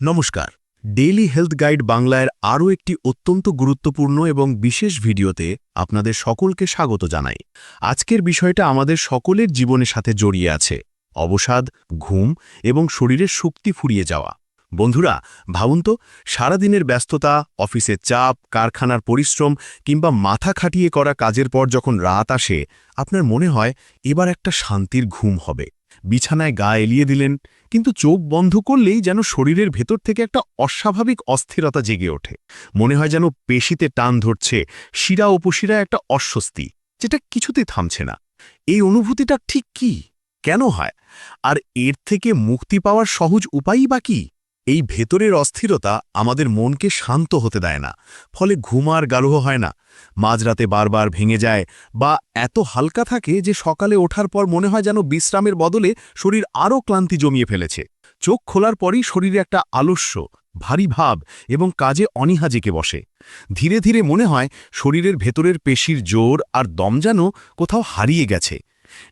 নমস্কার। Daily health guide বাংলার আরও একটি অত্যন্ত গুরুত্বপূর্ণ এবং বিশেষ ভিডিওতে আপনাদের সকলকে স্বাগত জানাই। আজকের বিষয়টা আমাদের সকলের জীবনের সাথে জড়িয়ে আছে। অবসাদ, ঘুম এবং শরীরের শক্তি ফুরিয়ে যাওয়া। বন্ধুরা, ভাবুন তো, সারাদিনের ব্যস্ততা, অফিসের চাপ, কারখানার পরিশ্রম কিংবা মাথা খাটিয়ে করা কাজের পর যখন রাত আসে, আপনার মনে হয় এবার একটা শান্তির ঘুম হবে। বিছানায় গা এলিয়ে দিলেন কিন্তু চোখ বন্ধ করলেই যেন শরীরের ভেতর থেকে একটা অস্বাভাবিক অস্থিরতা জেগে ওঠে। মনে হয় যেন পেশিতে টান ধরছে, শিরা উপশিরা একটা অস্বস্তি, যেটা কিছুতে থামছে না। এই অনুভূতিটা ঠিক কি? কেন হয়? আর এর থেকে মুক্তি পাওয়ার সহজ উপায়ই বা কি? এই ভেতরের অস্থিরতা আমাদের মনকে শান্ত হতে দেয় না, ফলে ঘুমার গালহ হয় না। মাঝরাতে বারবার ভেঙে যায় বা এত হালকা থাকে যে সকালে ওঠার পর মনে হয় যেন বিশ্রামের বদলে শরীর আরও ক্লান্তি জমিয়ে ফেলেছে। চোখ খোলার পরই শরীরে একটা আলস্য, ভারী ভাব এবং কাজে অনীহা জেকে বসে। ধীরে ধীরে মনে হয় শরীরের ভেতরের পেশির জোর আর দম যেন কোথাও হারিয়ে গেছে।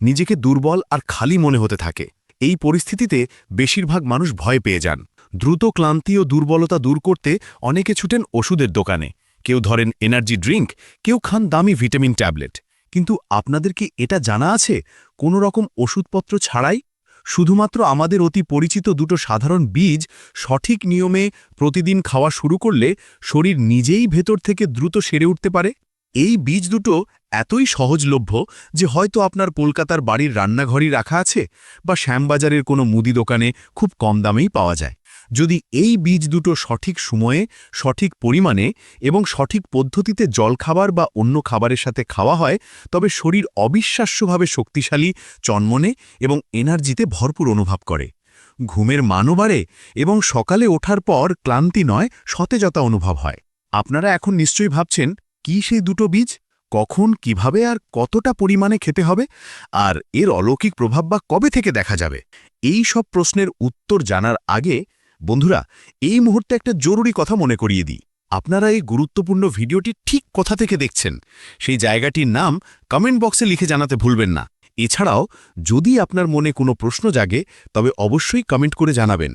নিজেকে দুর্বল আর খালি মনে হতে থাকে। এই পরিস্থিতিতে বেশিরভাগ মানুষ ভয় পেয়ে যান। দ্রুত ক্লান্তি ও দুর্বলতা দূর করতে অনেকে ছুটেন ওষুধের দোকানে। কেউ ধরেন এনার্জি ড্রিঙ্ক কেউ খান দামি ভিটামিন ট্যাবলেট কিন্তু আপনাদের কি এটা জানা আছে? কোনো রকম ওষুধপত্র ছাড়াই? শুধুমাত্র আমাদের অতি পরিচিত দুটো সাধারণ বীজ সঠিক নিয়মে প্রতিদিন খাওয়া শুরু করলে শরীর নিজেই ভেতর থেকে দ্রুত সেরে উঠতে পারে? এই বীজ দুটো এতই সহজলভ্য যে হয়তো আপনার কলকাতার বাড়ির রান্নাঘরই রাখা আছে বা শ্যামবাজারের কোনো মুদি দোকানে খুব কম দামেই পাওয়া যায়। যদি এই বীজ দুটো সঠিক সময়ে, সঠিক পরিমাণে এবং সঠিক পদ্ধতিতে জলখাবার বা অন্য খাবারের সাথে খাওয়া হয়, তবে শরীর অবিশ্বাস্যভাবে শক্তিশালী, চন্মনে এবং এনার্জিতে ভরপুর অনুভব করে। ঘুমের মানও বাড়ে এবং সকালে ওঠার পর ক্লান্তি নয়, সতেজতা অনুভব হয়। আপনারা এখন নিশ্চয়ই ভাবছেন, কি সেই দুটো বীজ? কখন, কীভাবে আর কতটা পরিমাণে খেতে হবে? আর এর অলৌকিক প্রভাব বা কবে থেকে দেখা যাবে? এই সব প্রশ্নের উত্তর জানার আগে বন্ধুরা, এই মুহূর্তে একটা জরুরি কথা মনে করিয়ে দিই। আপনারা এই গুরুত্বপূর্ণ ভিডিওটি ঠিক কোথা থেকে দেখছেন? সেই জায়গাটির নাম কমেন্ট বক্সে লিখে জানাতে ভুলবেন না। এছাড়াও, যদি আপনার মনে কোনো প্রশ্ন জাগে, তবে অবশ্যই কমেন্ট করে জানাবেন।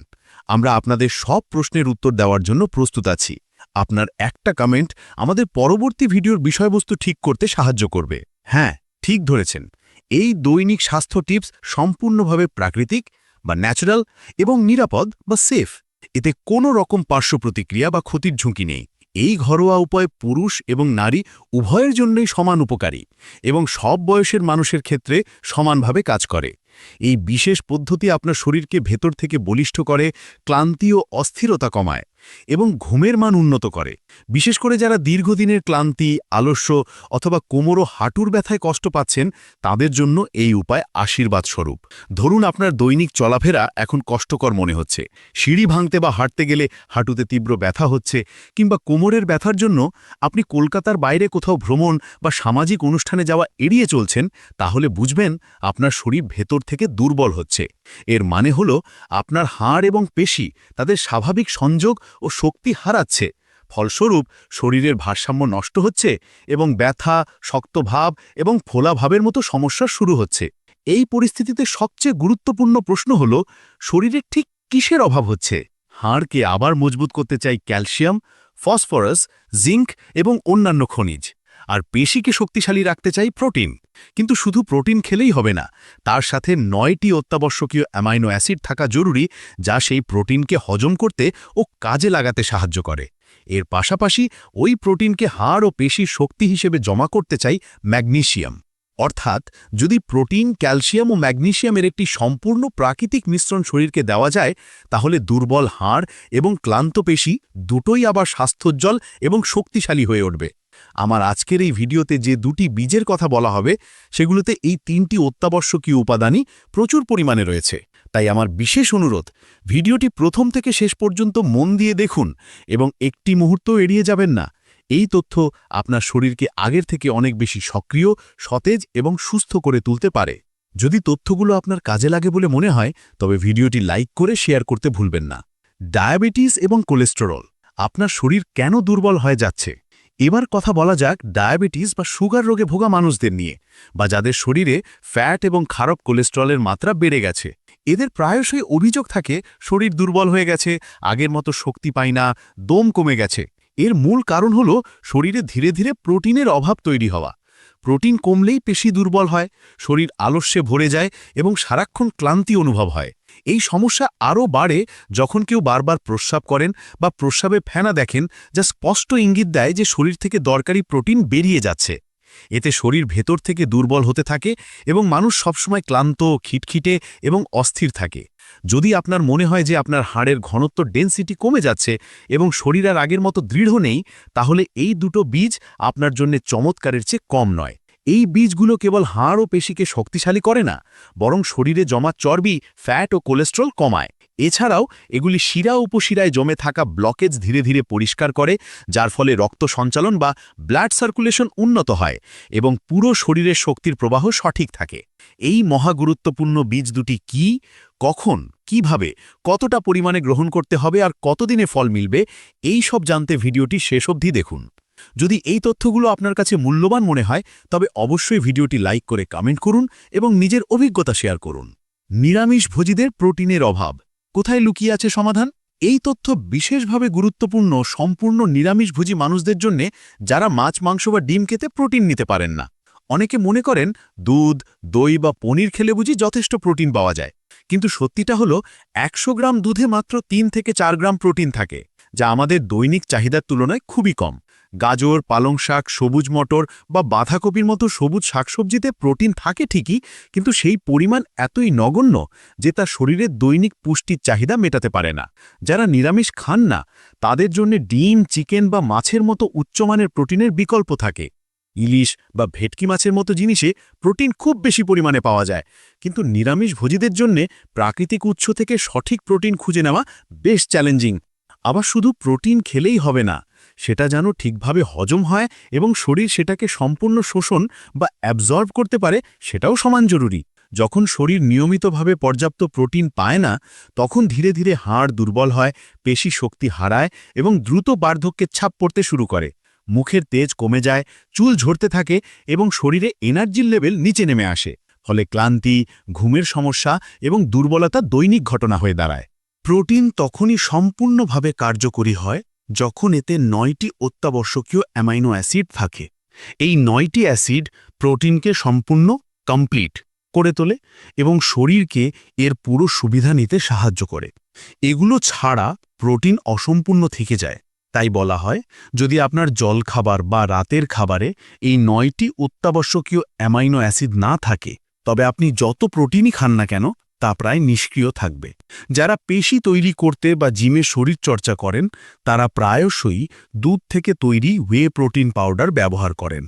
আমরা আপনাদের সব প্রশ্নের উত্তর দেওয়ার জন্য প্রস্তুত আছি। আপনার একটা কমেন্ট আমাদের পরবর্তী ভিডিওর বিষয়বস্তু ঠিক করতে সাহায্য করবে। হ্যাঁ ঠিক ধরেছেন। এই দৈনিক স্বাস্থ্য টিপস সম্পূর্ণভাবে প্রাকৃতিক বা ন্যাচারাল এবং নিরাপদ বা সেফ এতে কোনো রকম পার্শ্ব প্রতিক্রিয়া বা ক্ষতির ঝুঁকি নেই। এই ঘরোয়া উপায় পুরুষ এবং নারী উভয়ের জন্যই সমান উপকারী এবং সব বয়সের মানুষের ক্ষেত্রে সমানভাবে কাজ করে। এই বিশেষ পদ্ধতি আপনার শরীরকে ভেতর থেকে বলিষ্ঠ করে, ক্লান্তি ও অস্থিরতা কমায় এবং ঘুমের মান উন্নত করে। বিশেষ করে যারা দীর্ঘদিনের ক্লান্তি, আলস্য অথবা কোমর ও হাঁটুর ব্যথায় কষ্ট পাচ্ছেন, তাদের জন্য এই উপায় আশীর্বাদ স্বরূপ ধরুন আপনার দৈনিক চলাফেরা এখন কষ্টকর মনে হচ্ছে। সিঁড়ি ভাঙতে বা হাঁটতে গেলে হাঁটুতে তীব্র ব্যথা হচ্ছে কিংবা কোমরের ব্যথার জন্য আপনি কলকাতার বাইরে কোথাও ভ্রমণ বা সামাজিক অনুষ্ঠানে যাওয়া এড়িয়ে চলছেন, তাহলে বুঝবেন আপনার শরীর ভেতর থেকে দুর্বল হচ্ছে। এর মানে হল আপনার হাড় এবং পেশি তাদের স্বাভাবিক সংযোগ ও শক্তি হারাচ্ছে। ফলস্বরূপ শরীরের ভারসাম্য নষ্ট হচ্ছে এবং ব্যথা, শক্তভাব এবং ফোলাভাবের মতো সমস্যা শুরু হচ্ছে। এই পরিস্থিতিতে সবচেয়ে গুরুত্বপূর্ণ প্রশ্ন হল, শরীরের ঠিক কিসের অভাব হচ্ছে? হাড়কে আবার মজবুত করতে চাই ক্যালসিয়াম, ফসফরাস, জিঙ্ক এবং অন্যান্য খনিজ। আর পেশিকে শক্তিশালী রাখতে চাই প্রোটিন। কিন্তু শুধু প্রোটিন খেলেই হবে না, তার সাথে নয়টি অত্যাবশ্যকীয় অ্যামাইনো অ্যাসিড থাকা জরুরি, যা সেই প্রোটিনকে হজম করতে ও কাজে লাগাতে সাহায্য করে। এর পাশাপাশি ওই প্রোটিনকে হাড় ও পেশির শক্তি হিসেবে জমা করতে চাই ম্যাগনেশিয়াম। অর্থাৎ যদি প্রোটিন, ক্যালসিয়াম ও ম্যাগনেশিয়ামের একটি সম্পূর্ণ প্রাকৃতিক মিশ্রণ শরীরকে দেওয়া যায়, তাহলে দুর্বল হাড় এবং ক্লান্ত পেশি দুটোই আবার স্বাস্থ্যোজ্জ্বল এবং শক্তিশালী হয়ে উঠবে। আমার আজকের এই ভিডিওতে যে দুটি বীজের কথা বলা হবে, সেগুলোতে এই তিনটি অত্যাবশ্যকীয় উপাদানই প্রচুর পরিমাণে রয়েছে। তাই আমার বিশেষ অনুরোধ, ভিডিওটি প্রথম থেকে শেষ পর্যন্ত মন দিয়ে দেখুন এবং একটি মুহূর্ত এড়িয়ে যাবেন না। এই তথ্য আপনার শরীরকে আগের থেকে অনেক বেশি সক্রিয়, সতেজ এবং সুস্থ করে তুলতে পারে। যদি তথ্যগুলো আপনার কাজে লাগে বলে মনে হয়, তবে ভিডিওটি লাইক করে শেয়ার করতে ভুলবেন না। ডায়াবেটিস এবং কোলেস্টেরল, আপনার শরীর কেন দুর্বল হয়ে যাচ্ছে? এবার কথা বলা যাক ডায়াবেটিস বা সুগার রোগে ভোগা মানুষদের নিয়ে, বা যাদের শরীরে ফ্যাট এবং খারাপ কোলেস্ট্রলের মাত্রা বেড়ে গেছে। এদের প্রায়শই অভিযোগ থাকে, শরীর দুর্বল হয়ে গেছে, আগের মতো শক্তি পায় না, দম কমে গেছে। এর মূল কারণ হল শরীরে ধীরে ধীরে প্রোটিনের অভাব তৈরি হওয়া। প্রোটিন কমলেই পেশি দুর্বল হয়, শরীর আলস্যে ভরে যায় এবং সারাক্ষণ ক্লান্তি অনুভব হয়। এই সমস্যা আরও বাড়ে যখন কেউ বারবার প্রস্রাব করেন বা প্রস্রাবে ফেনা দেখেন, যা স্পষ্ট ইঙ্গিত দেয় যে শরীর থেকে দরকারি প্রোটিন বেরিয়ে যাচ্ছে। এতে শরীর ভেতর থেকে দুর্বল হতে থাকে এবং মানুষ সবসময় ক্লান্ত, খিটখিটে এবং অস্থির থাকে। যদি আপনার মনে হয় যে আপনার হাড়ের ঘনত্ব ডেন্সিটি কমে যাচ্ছে এবং শরীর আর আগের মতো দৃঢ় নেই, তাহলে এই দুটো বীজ আপনার জন্য চমৎকারের চেয়ে কম নয়। এই বীজগুলো কেবল হাড় ও পেশিকে শক্তিশালী করে না, বরং শরীরে জমা চর্বি, ফ্যাট ও কোলেস্ট্রল কমায়। এছাড়াও এগুলি শিরা উপশিরায় জমে থাকা ব্লকেজ ধীরে ধীরে পরিষ্কার করে, যার ফলে রক্ত সঞ্চালন বা ব্লাড সার্কুলেশন উন্নত হয় এবং পুরো শরীরের শক্তির প্রবাহ সঠিক থাকে। এই মহাগুরুত্বপূর্ণ বীজ দুটি কি, কখন, কীভাবে, কতটা পরিমাণে গ্রহণ করতে হবে আর কতদিনে ফল মিলবে, এই সব জানতে ভিডিওটি শেষ অবধি দেখুন। যদি এই তথ্যগুলো আপনার কাছে মূল্যবান মনে হয়, তবে অবশ্যই ভিডিওটি লাইক করে কমেন্ট করুন এবং নিজের অভিজ্ঞতা শেয়ার করুন। নিরামিষ ভোজীদের প্রোটিনের অভাব। কোথায় লুকিয়ে আছে সমাধান? এই তথ্য বিশেষভাবে গুরুত্বপূর্ণ সম্পূর্ণ নিরামিষভোজী মানুষদের জন্য যারা মাছ, মাংস বা ডিম খেতে প্রোটিন নিতে পারেন না। অনেকে মনে করেন, দুধ, দই বা পনির খেলে বুঝি যথেষ্ট প্রোটিন পাওয়া যায়। কিন্তু সত্যিটা হলো, একশো গ্রাম দুধে মাত্র তিন থেকে চার গ্রাম প্রোটিন থাকে, যা আমাদের দৈনিক চাহিদার তুলনায় খুবই কম। গাজর, পালং শাক, সবুজ মটর বা বাঁধাকপির মতো সবুজ শাকসবজিতে প্রোটিন থাকে ঠিকই, কিন্তু সেই পরিমাণ এতই নগণ্য যে তা শরীরের দৈনিক পুষ্টির চাহিদা মেটাতে পারে না। যারা নিরামিষ খান না, তাদের জন্য ডিম, চিকেন বা মাছের মতো উচ্চমানের প্রোটিনের বিকল্প থাকে। ইলিশ বা ভেটকি মাছের মতো জিনিসে প্রোটিন খুব বেশি পরিমাণে পাওয়া যায়, কিন্তু নিরামিষ ভোজীদের জন্য প্রাকৃতিক উৎস থেকে সঠিক প্রোটিন খুঁজে নেওয়া বেশ চ্যালেঞ্জিং। আবার শুধু প্রোটিন খেলেই হবে না সেটা যেন ঠিকভাবে হজম হয় এবং শরীর সেটাকে সম্পূর্ণ শোষণ বা অ্যাবজর্ব করতে পারে, সেটাও সমান জরুরি। যখন শরীর নিয়মিতভাবে পর্যাপ্ত প্রোটিন পায় না, তখন ধীরে ধীরে হাড় দুর্বল হয়, পেশি শক্তি হারায় এবং দ্রুত বার্ধক্যের ছাপ পড়তে শুরু করে। মুখের তেজ কমে যায়, চুল ঝরতে থাকে এবং শরীরে এনার্জির লেভেল নিচে নেমে আসে, ফলে ক্লান্তি, ঘুমের সমস্যা এবং দুর্বলতা দৈনিক ঘটনা হয়ে দাঁড়ায়। প্রোটিন তখনই সম্পূর্ণভাবে কার্যকরী হয় যখন এতে নয়টি অত্যাবশ্যকীয় অ্যামাইনো অ্যাসিড থাকে, এই নয়টি অ্যাসিড প্রোটিনকে সম্পূর্ণ, কমপ্লিট করে তোলে এবং শরীরকে এর পুরো সুবিধা নিতে সাহায্য করে। এগুলো ছাড়া প্রোটিন অসম্পূর্ণ থেকে যায়। তাই বলা হয়, যদি আপনার জলখাবার বা রাতের খাবারে এই নয়টি অত্যাবশ্যকীয় অ্যামাইনো অ্যাসিড না থাকে, তবে আপনি যত প্রোটিনই খান না কেন তা প্রায় নিষ্ক্রিয় থাকবে। যারা পেশি তৈরি করতে বা জিমে শরীরচর্চা করেন, তারা প্রায়শই দুধ থেকে তৈরি ওয়ে প্রোটিন পাউডার ব্যবহার করেন।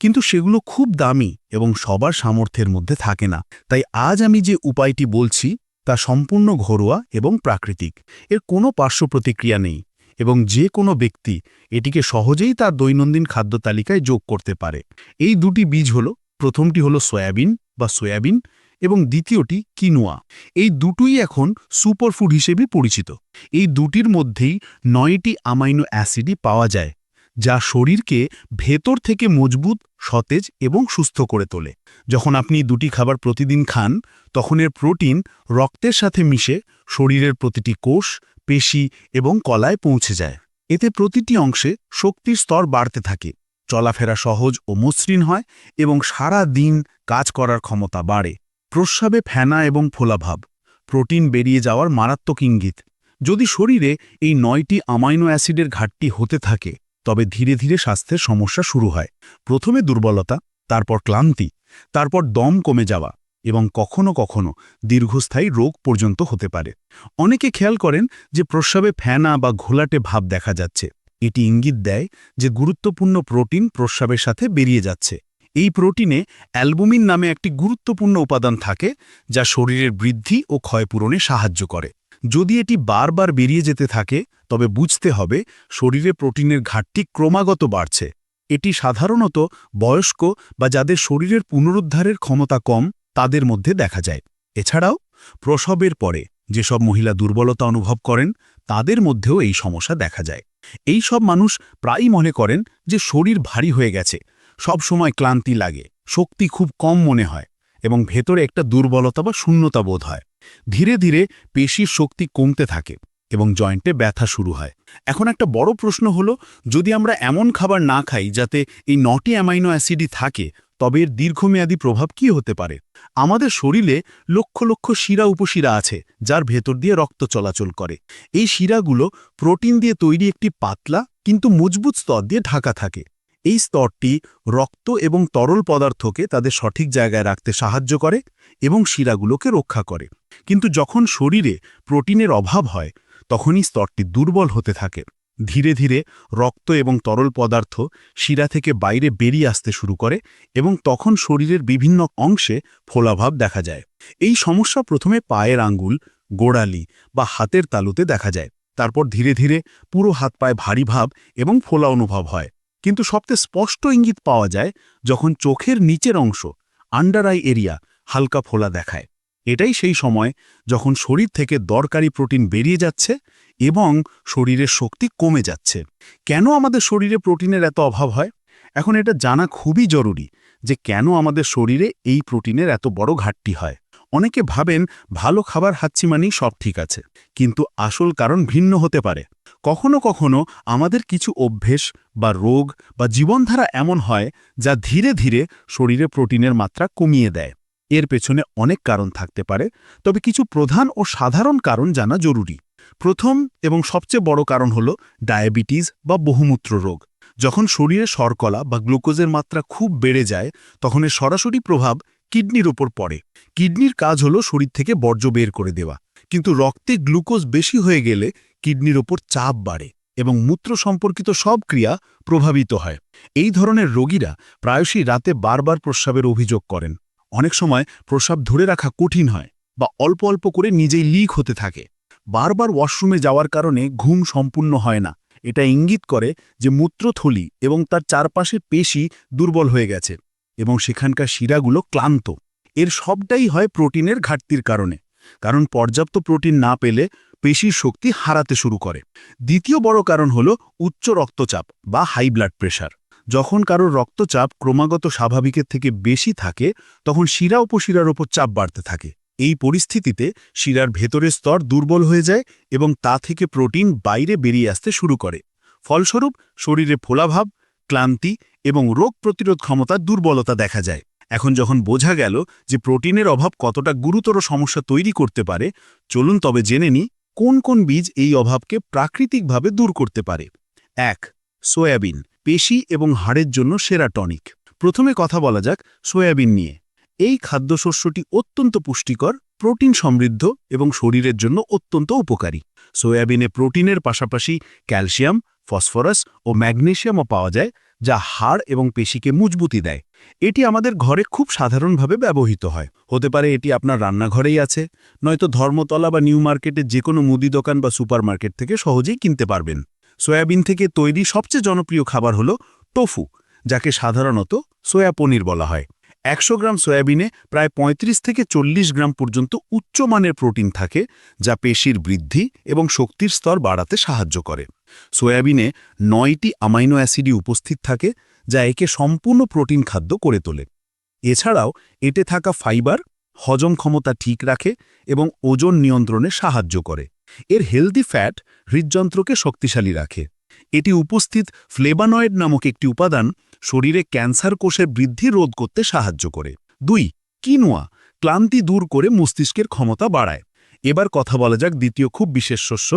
কিন্তু সেগুলো খুব দামি এবং সবার সামর্থ্যের মধ্যে থাকে না। তাই আজ আমি যে উপায়টি বলছি, তা সম্পূর্ণ ঘরোয়া এবং প্রাকৃতিক। এর কোনো পার্শ্ব প্রতিক্রিয়া নেই এবং যে কোনো ব্যক্তি এটিকে সহজেই তার দৈনন্দিন খাদ্য তালিকায় যোগ করতে পারে। এই দুটি বীজ হল, প্রথমটি হলো সয়াবিন বা সয়াবিন এবং দ্বিতীয়টি কিনুয়া। এই দুটোই এখন সুপারফুড হিসেবে পরিচিত। এই দুটির মধ্যেই নয়টি আমাইনো অ্যাসিডই পাওয়া যায়, যা শরীরকে ভেতর থেকে মজবুত, সতেজ এবং সুস্থ করে তোলে। যখন আপনি দুটি খাবার প্রতিদিন খান, তখন এর প্রোটিন রক্তের সাথে মিশে শরীরের প্রতিটি কোষ, পেশি এবং কলায় পৌঁছে যায়। এতে প্রতিটি অংশে শক্তির স্তর বাড়তে থাকে, চলাফেরা সহজ ও মসৃণ হয় এবং সারা দিন কাজ করার ক্ষমতা বাড়ে। প্রস্রাবে ফেনা এবং ফোলাভাব, প্রোটিন বেরিয়ে যাওয়ার মারাত্মক ইঙ্গিত। যদি শরীরে এই নয়টি আমাইনো অ্যাসিডের ঘাটতি হতে থাকে, তবে ধীরে ধীরে স্বাস্থ্যের সমস্যা শুরু হয়। প্রথমে দুর্বলতা, তারপর ক্লান্তি, তারপর দম কমে যাওয়া এবং কখনো কখনো দীর্ঘস্থায়ী রোগ পর্যন্ত হতে পারে। অনেকে খেয়াল করেন যে প্রস্রাবে ফেনা বা ঘোলাটে ভাব দেখা যাচ্ছে। এটি ইঙ্গিত দেয় যে গুরুত্বপূর্ণ প্রোটিন প্রস্রাবের সাথে বেরিয়ে যাচ্ছে। এই প্রোটিনে অ্যালবুমিন নামে একটি গুরুত্বপূর্ণ উপাদান থাকে, যা শরীরের বৃদ্ধি ও ক্ষয়পূরণে সাহায্য করে। যদি এটি বারবার বেরিয়ে যেতে থাকে, তবে বুঝতে হবে শরীরে প্রোটিনের ঘাটতি ক্রমাগত বাড়ছে। এটি সাধারণত বয়স্ক বা যাদের শরীরের পুনরুদ্ধারের ক্ষমতা কম, তাদের মধ্যে দেখা যায়। এছাড়াও, প্রসবের পরে যেসব মহিলা দুর্বলতা অনুভব করেন, তাদের মধ্যেও এই সমস্যা দেখা যায়। এই সব মানুষ প্রায়ই মনে করেন যে শরীর ভারী হয়ে গেছে সব সময় ক্লান্তি লাগে, শক্তি খুব কম মনে হয় এবং ভেতরে একটা দুর্বলতা বা শূন্যতা বোধ হয়। ধীরে ধীরে পেশির শক্তি কমতে থাকে এবং জয়েন্টে ব্যথা শুরু হয়। এখন একটা বড় প্রশ্ন হলো, যদি আমরা এমন খাবার না খাই যাতে এই নটি অ্যামাইনো অ্যাসিডই থাকে, তবে এর দীর্ঘমেয়াদী প্রভাব কি হতে পারে? আমাদের শরীরে লক্ষ লক্ষ শিরা উপশিরা আছে, যার ভেতর দিয়ে রক্ত চলাচল করে। এই শিরাগুলো প্রোটিন দিয়ে তৈরি একটি পাতলা কিন্তু মজবুত স্তর দিয়ে ঢাকা থাকে। এই স্তরটি রক্ত এবং তরল পদার্থকে তাদের সঠিক জায়গায় রাখতে সাহায্য করে এবং শিরাগুলোকে রক্ষা করে। কিন্তু যখন শরীরে প্রোটিনের অভাব হয়, তখনই স্তরটি দুর্বল হতে থাকে। ধীরে ধীরে রক্ত এবং তরল পদার্থ শিরা থেকে বাইরে বেরিয়ে আসতে শুরু করে এবং তখন শরীরের বিভিন্ন অংশে ফোলাভাব দেখা যায়। এই সমস্যা প্রথমে পায়ের আঙ্গুল, গোড়ালি বা হাতের তালুতে দেখা যায়। তারপর ধীরে ধীরে পুরো হাত পায়ে ভারী ভাব এবং ফোলা অনুভব হয়। কিন্তু সবচেয়ে স্পষ্ট ইঙ্গিত পাওয়া যায় যখন চোখের নিচের অংশ আন্ডার আই এরিয়া হালকা ফোলা দেখায়। এটাই সেই সময় যখন শরীর থেকে দরকারি প্রোটিন বেরিয়ে যাচ্ছে এবং শরীরের শক্তি কমে যাচ্ছে। কেন আমাদের শরীরে প্রোটিনের এত অভাব হয়? এখন এটা জানা খুবই জরুরি যে কেন আমাদের শরীরে এই প্রোটিনের এত বড় ঘাটতি হয়। অনেকে ভাবেন ভালো খাবার খাচ্ছি মানেই সব ঠিক আছে। কিন্তু আসল কারণ ভিন্ন হতে পারে। কখনো কখনো আমাদের কিছু অভ্যেস বা রোগ বা জীবনধারা এমন হয় যা ধীরে ধীরে শরীরে প্রোটিনের মাত্রা কমিয়ে দেয়। এর পেছনে অনেক কারণ থাকতে পারে, তবে কিছু প্রধান ও সাধারণ কারণ জানা জরুরি। প্রথম এবং সবচেয়ে বড় কারণ হল ডায়াবেটিস বা বহুমূত্র রোগ। যখন শরীরে শর্কলা বা গ্লুকোজের মাত্রা খুব বেড়ে যায়, তখন এর সরাসরি প্রভাব কিডনির ওপর পড়ে। কিডনির কাজ হল শরীর থেকে বর্জ্য বের করে দেওয়া। কিন্তু রক্তে গ্লুকোজ বেশি হয়ে গেলে কিডনির ওপর চাপ বাড়ে এবং মূত্র সম্পর্কিত সব ক্রিয়া প্রভাবিত হয়। এই ধরনের রোগীরা প্রায়শই রাতে বারবার প্রস্রাবের অভিযোগ করেন। অনেক সময় প্রস্রাব ধরে রাখা কঠিন হয় বা অল্প অল্প করে নিজেই লিক হতে থাকে। বারবার ওয়াশরুমে যাওয়ার কারণে ঘুম সম্পূর্ণ হয় না। এটা ইঙ্গিত করে যে মূত্রথলি এবং তার চারপাশের পেশি দুর্বল হয়ে গেছে। এবং সেখানকার শিরাগুলো ক্লান্ত। এর সবটাই হয় প্রোটিনের ঘাটতির কারণে, কারণ পর্যাপ্ত প্রোটিন না পেলে পেশির শক্তি হারাতে শুরু করে। দ্বিতীয় বড় কারণ হল উচ্চ রক্তচাপ বা হাই ব্লাড প্রেশার। যখন কারোর রক্তচাপ ক্রমাগত স্বাভাবিকের থেকে বেশি থাকে, তখন শিরা উপশিরার ওপর চাপ বাড়তে থাকে। এই পরিস্থিতিতে শিরার ভেতরের স্তর দুর্বল হয়ে যায় এবং তা থেকে প্রোটিন বাইরে বেরিয়ে আসতে শুরু করে। ফলস্বরূপ, শরীরে ফোলাভাব ক্লান্তি এবং রোগ প্রতিরোধ ক্ষমতার দুর্বলতা দেখা যায়। এখন যখন বোঝা গেল যে প্রোটিনের অভাব কতটা গুরুতর সমস্যা তৈরি করতে পারে, চলুন তবে জেনে নি কোন কোন বীজ এই অভাবকে প্রাকৃতিকভাবে দূর করতে পারে। এক, সয়াবিন, পেশি এবং হাড়ের জন্য সেরা টনিক। প্রথমে কথা বলা যাক সয়াবিন নিয়ে। এই খাদ্যশস্যটি অত্যন্ত পুষ্টিকর, প্রোটিন সমৃদ্ধ এবং শরীরের জন্য অত্যন্ত উপকারী। সয়াবিনে প্রোটিনের পাশাপাশি ক্যালসিয়াম ফসফরাস ও ম্যাগনেশিয়ামও পাওয়া যায়, যা হাড় এবং পেশিকে মজবুতি দেয়। এটি আমাদের ঘরে খুব সাধারণভাবে ব্যবহৃত হয়। হতে পারে এটি আপনার রান্নাঘরেই আছে, নয়তো ধর্মতলা বা নিউ মার্কেটের যে কোনো মুদি দোকান বা সুপারমার্কেট থেকে সহজেই কিনতে পারবেন। সয়াবিন থেকে তৈরি সবচেয়ে জনপ্রিয় খাবার হল টোফু, যাকে সাধারণত সোয়া পনির বলা হয়। একশো গ্রাম সয়াবিনে প্রায় ৩৫ থেকে চল্লিশ গ্রাম পর্যন্ত উচ্চমানের প্রোটিন থাকে, যা পেশির বৃদ্ধি এবং শক্তির স্তর বাড়াতে সাহায্য করে। সয়াবিনে নয়টি আমাইনো অ্যাসিডই উপস্থিত থাকে, যা একে সম্পূর্ণ প্রোটিন খাদ্য করে তোলে। এছাড়াও, এতে থাকা ফাইবার হজম ক্ষমতা ঠিক রাখে এবং ওজন নিয়ন্ত্রণে সাহায্য করে। এর হেলদি ফ্যাট হৃদযন্ত্রকে শক্তিশালী রাখে। এটি উপস্থিত ফ্লেবানয়েড নামক একটি উপাদান শরীরে ক্যান্সার কোষের বৃদ্ধি রোধ করতে সাহায্য করে। দুই, কিনোয়া ক্লান্তি দূর করে মস্তিষ্কের ক্ষমতা বাড়ায়। এবার কথা বলা যাক দ্বিতীয় খুব বিশেষ শস্য,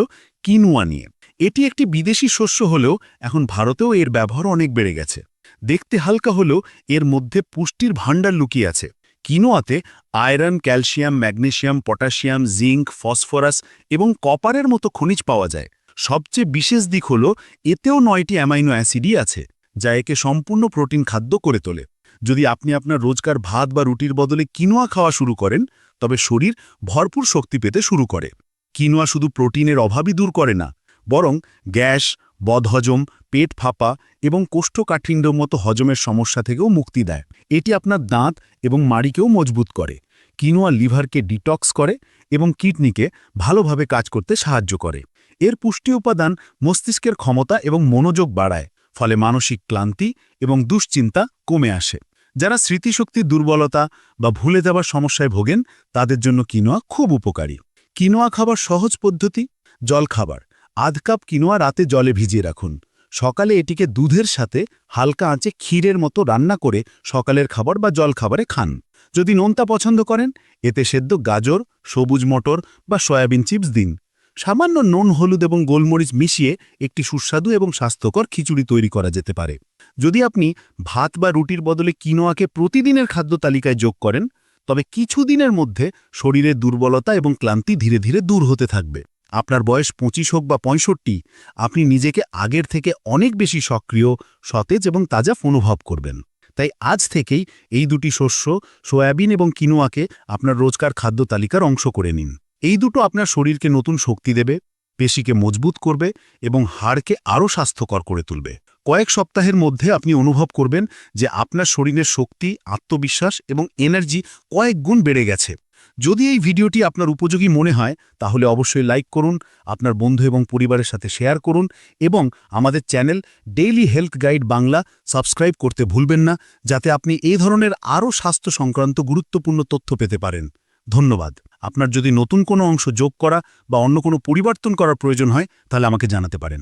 কিনুয়া নিয়ে। এটি একটি বিদেশি শস্য হলেও এখন ভারতেও এর ব্যবহার অনেক বেড়ে গেছে। দেখতে হালকা হলেও এর মধ্যে পুষ্টির ভাণ্ডার লুকিয়ে আছে। কিনোয়াতে iron, calcium magnesium potassium, zinc, phosphorus এবং কপারের মতো খনিজ পাওয়া যায়। সবচেয়ে বিশেষ দিক হল এতেও নয়টি অ্যামাইনো অ্যাসিডই আছে, যা একে সম্পূর্ণ প্রোটিন খাদ্য করে তোলে। যদি আপনি আপনার রোজকার ভাত বা রুটির বদলে কিনোয়া খাওয়া শুরু করেন, তবে শরীর ভরপুর শক্তি পেতে শুরু করে। কিনোয়া শুধু প্রোটিনের অভাবই দূর করে না বরং গ্যাস, বদহজম, পেট ফাঁপা এবং কোষ্ঠকাঠিন্যর মতো হজমের সমস্যা থেকেও মুক্তি দেয়। এটি আপনার দাঁত এবং মাড়িকেও মজবুত করে, কিনোয়া লিভারকে ডিটক্স করে এবং কিডনিকে ভালোভাবে কাজ করতে সাহায্য করে। এর পুষ্টি উপাদান মস্তিষ্কের ক্ষমতা এবং মনোযোগ বাড়ায়, ফলে মানসিক ক্লান্তি এবং দুশ্চিন্তা কমে আসে। যারা স্মৃতিশক্তির দুর্বলতা বা ভুলে যাবার সমস্যায় ভোগেন, তাদের জন্য কিনোয়া খুব উপকারী। কিনোয়া খাবার সহজ পদ্ধতি, জল খাবার। আধ কাপ কিনোয়া রাতে জলে ভিজিয়ে রাখুন। সকালে এটিকে দুধের সাথে হালকা আঁচে ক্ষীরের মতো রান্না করে সকালের খাবার বা জল খাবারে খান। যদি নোনতা পছন্দ করেন, এতে সেদ্ধ গাজর, সবুজ মটর বা সয়াবিন চিপস দিন। সামান্য নুন, হলুদ এবং গোলমরিচ মিশিয়ে একটি সুস্বাদু এবং স্বাস্থ্যকর খিচুড়ি তৈরি করা যেতে পারে। যদি আপনি ভাত বা রুটির বদলে কিনোয়াকে প্রতিদিনের খাদ্য তালিকায় যোগ করেন, তবে কিছুদিনের মধ্যে শরীরের দুর্বলতা এবং ক্লান্তি ধীরে ধীরে দূর হতে থাকবে। আপনার বয়স পঁচিশ হোক বা পঁয়ষট্টি, আপনি নিজেকে আগের থেকে অনেক বেশি সক্রিয়, সতেজ এবং তাজা অনুভব করবেন। তাই আজ থেকেই এই দুটি শস্য, সয়াবিন এবং কিনোয়াকে আপনার রোজকার খাদ্য তালিকার অংশ করে নিন। এই দুটো আপনার শরীরকে নতুন শক্তি দেবে, পেশিকে মজবুত করবে এবং হাড়কে আরও স্বাস্থ্যকর করে তুলবে। কয়েক সপ্তাহের মধ্যে আপনি অনুভব করবেন যে আপনার শরীরের শক্তি, আত্মবিশ্বাস এবং এনার্জি কয়েক গুণ বেড়ে গেছে। যদি এই ভিডিওটি আপনার উপযোগী মনে হয়, তাহলে অবশ্যই লাইক করুন, আপনার বন্ধু এবং পরিবারের সাথে শেয়ার করুন এবং আমাদের channel daily health guide Bangla subscribe করতে ভুলবেন না, যাতে আপনি এই ধরনের আরও স্বাস্থ্য সংক্রান্ত গুরুত্বপূর্ণ তথ্য পেতে পারেন। ধন্যবাদ। আপনার যদি নতুন কোনো অংশ যোগ করা বা অন্য কোনো পরিবর্তন করার প্রয়োজন হয়, তাহলে আমাকে জানাতে পারেন।